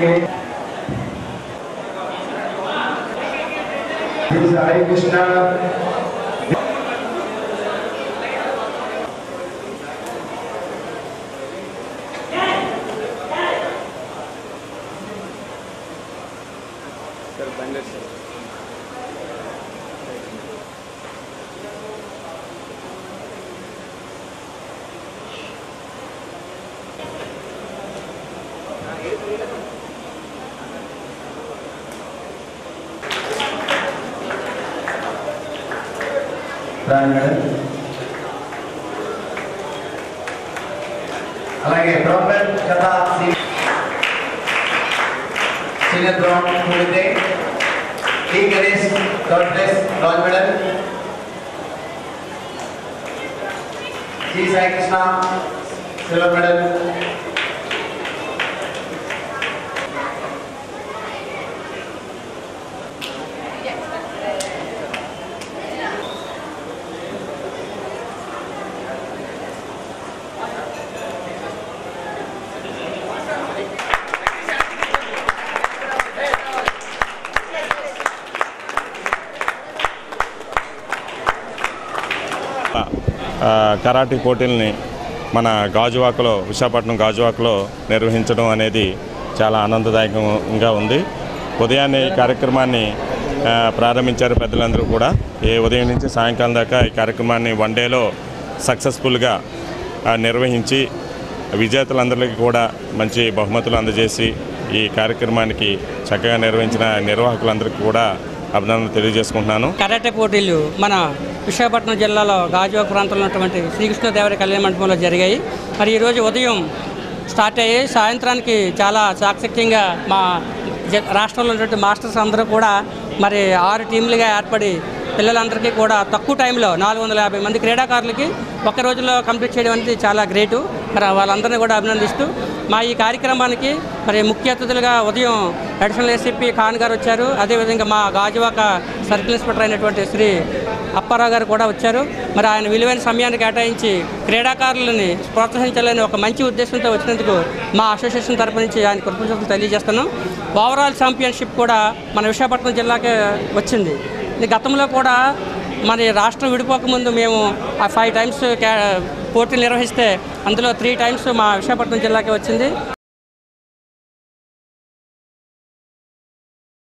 के Hare Krishna Thank you. రాని madam అలాగే ప్రొఫెసర్ కథా సీనియర్ గ్రౌండ్ కూడితే T Ganesh third place bronze medal C Sai Krishna silver medal karate పోటీల్ని మన గాజువాకలో విశాఖపట్నం గాజువాకలో నిర్వహించడం అనేది చాలా ఆనందదాయకంగా ఉంది. ఉదయాన్నే ఈ కార్యక్రమాన్ని ప్రారంభించారు పెద్దలందరూ కూడా. ఏ ఉదయం నుంచి సాయంకాలం దాకా ఈ కార్యక్రమాన్ని వన్ డేలో సక్సెస్ఫుల్గా నిర్వహించి విజేతలందరికీ కూడా మంచి బహుమతులు అందజేసి ఈ కార్యక్రమానికి చక్కగా నిర్వహించిన నిర్వాహకులందరికీ కూడా అభినందనలు తెలియజేసుకుంటున్నాను. కరాటే పోటీలు మన విశాఖపట్నం జిల్లాలో గాజువాక ప్రాంతంలో ఉన్నటువంటి శ్రీకృష్ణదేవర కళ్యాణ మండపంలో జరిగాయి. మరి ఈరోజు ఉదయం స్టార్ట్ అయ్యి సాయంత్రానికి చాలా చాకచక్యంగా మా జ- రాష్ట్రంలో ఉన్నటువంటి మాస్టర్స్ అందరూ కూడా మరి ఆరు టీంలుగా ఏర్పడి పిల్లలందరికీ కూడా తక్కువ టైంలో నాలుగు వందల యాభై మంది క్రీడాకారులకి ఒక రోజులో కంప్లీట్ చేయడం అనేది చాలా గ్రేటు. మరి వాళ్ళందరినీ కూడా అభినందిస్తూ మా ఈ కార్యక్రమానికి మరి ముఖ్య అతిథులుగా ఉదయం అడిషనల్ ఏసీపీ ఖాన్ గారు వచ్చారు. అదేవిధంగా మా గాజువాక సర్కిల్ ఇన్స్పెక్టర్ అయినటువంటి శ్రీ అప్పారావు గారు కూడా వచ్చారు. మరి ఆయన విలువైన సమయాన్ని కేటాయించి క్రీడాకారులని ప్రోత్సహించాలని ఒక మంచి ఉద్దేశంతో వచ్చినందుకు మా అసోసియేషన్ తరపు నుంచి ఆయన కృతజ్ఞతలు తెలియజేస్తున్నాం. ఓవరాల్ ఛాంపియన్షిప్ కూడా మన విశాఖపట్నం జిల్లాకే వచ్చింది. గతంలో కూడా మరి రాష్ట్రం విడిపోకముందు మేము ఆ ఫైవ్ టైమ్స్ పోటీలు నిర్వహిస్తే అందులో త్రీ టైమ్స్ మా విశాఖపట్నం జిల్లాకే వచ్చింది.